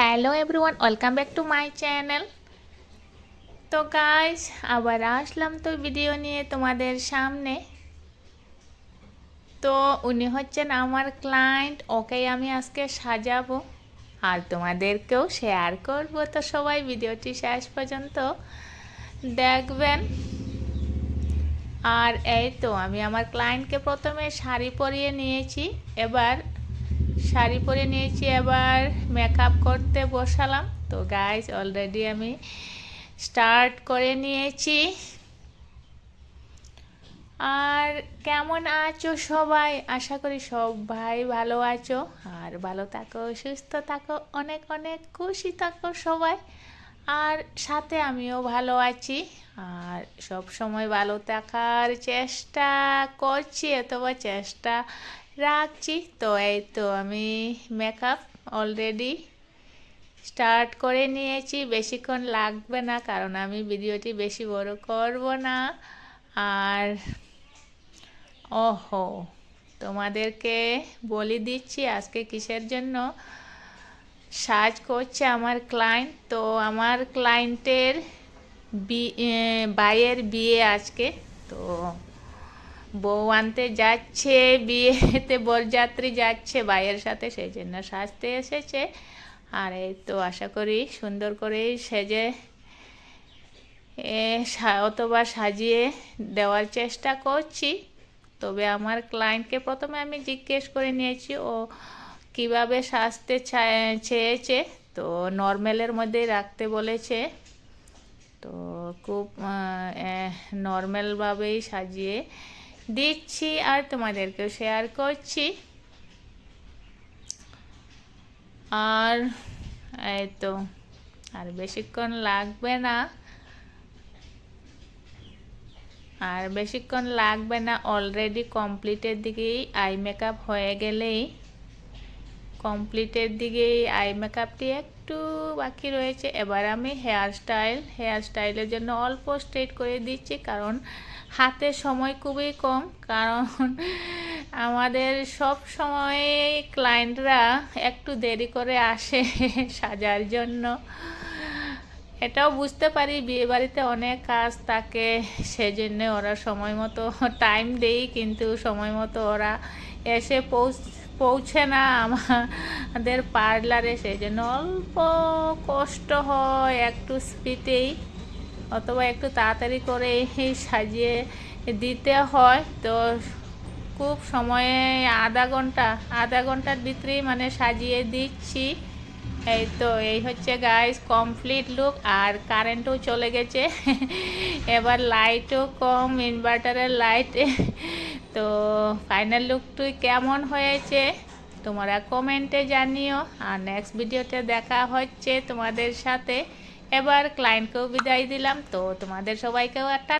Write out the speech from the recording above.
Hello everyone welcome back to my channel তো guys আবার আসলাম তো ভিডিও নিয়ে তোমাদের সামনে। তো উনি হচ্ছেন আমার ক্লায়েন্ট ওকেই আমি আজকে সাজাবো আর তোমাদেরকেও শেয়ার করব। তো সবাই ভিডিওটি শেষ পর্যন্ত দেখবেন। আর এই তো, আমি আমার ক্লায়েন্টকে প্রথমে শাড়ি পরিয়ে নিয়েছি। এবার শাড়ি পরে নিয়েছি, এবার মেকআপ করতে বসালাম। তো গাইজ অলরেডি আমি স্টার্ট করে নিয়েছি। আর কেমন আছো সবাই? আশা করি সবাই ভালো আছো। আর ভালো থাকো, সুস্থ থাকো, অনেক অনেক খুশি থাকো সবাই। আর সাথে আমিও ভালো আছি। আর সব সময় ভালো থাকার চেষ্টা করছি, অথবা চেষ্টা রাখছি। তো এই তো আমি মেকআপ অলরেডি স্টার্ট করে নিয়েছি। বেশিক্ষণ লাগবে না, কারণ আমি ভিডিওটি বেশি বড় করব না। আর ওহো, তোমাদেরকে বলে দিচ্ছি, আজকে কিসের জন্য? সাজ করছে আমার ক্লায়েন্ট তো আমার ক্লায়েন্টের বি বাইয়ের বিয়ে আজকে, তো বউ আনতে যাচ্ছে, বিয়েতে বরযাত্রী যাচ্ছে, ভাইয়ের সাথে সেই জন্য সাজতে এসেছে। আর এই তো আশা করি সুন্দর করে সেজে অথবা সাজিয়ে দেওয়ার চেষ্টা করছি। তবে আমার ক্লায়েন্টকে প্রথমে আমি জিজ্ঞেস করে নিয়েছি, ও কীভাবে সাজতে চেয়েছে? তো নর্মালের মধ্যেই রাখতে বলেছে। তো খুব নর্মালভাবেই সাজিয়ে দিচ্ছি আর তোমাদেরকেও শেয়ার করছি। আর এই তো, আর বেশিক্ষণ লাগবে না। আর বেশিক্ষণ লাগবে না অলরেডি কমপ্লিটের দিকেই আই মেকআপ হয়ে গেলেই। কমপ্লিটের দিকেই আই মেকআপটি একটু বাকি রয়েছে। এবার আমি হেয়ার স্টাইল হেয়ার স্টাইলের জন্য অল্প স্ট্রেট করে দিচ্ছি কারণ হাতে সময় খুবই কম। কারণ আমাদের সব সময় ক্লায়েন্টরা একটু দেরি করে আসে সাজার জন্য। এটাও বুঝতে পারি বিয়েবাড়িতে অনেক কাজ থাকে, সেজন্য ওরা সময় মতো টাইম দেই, কিন্তু সময় মতো ওরা এসে পৌঁছ পৌঁছে না আমাদের পার্লারে সেই জন্য অল্প কষ্ট হয় একটু স্পিডেই, অথবা একটু তাড়াতাড়ি করে সাজিয়ে দিতে হয়। তো খুব সময়ে আধা ঘণ্টা, আধা ঘণ্টার ভিতরেই মানে সাজিয়ে দিচ্ছি। এই তো, এই হচ্ছে গাইস কমপ্লিট লুক আর কারেন্টও চলে গেছে। এবার লাইটও কম ইনভার্টারের লাইট তো ফাইনাল লুক লুকটি কেমন হয়েছে? তোমরা কমেন্টে জানিও। আর নেক্সট ভিডিওতে দেখা হচ্ছে তোমাদের সাথে। এবার ক্লায়েন্টকেও বিদায় দিলাম। তো তোমাদের সবাইকেও একটা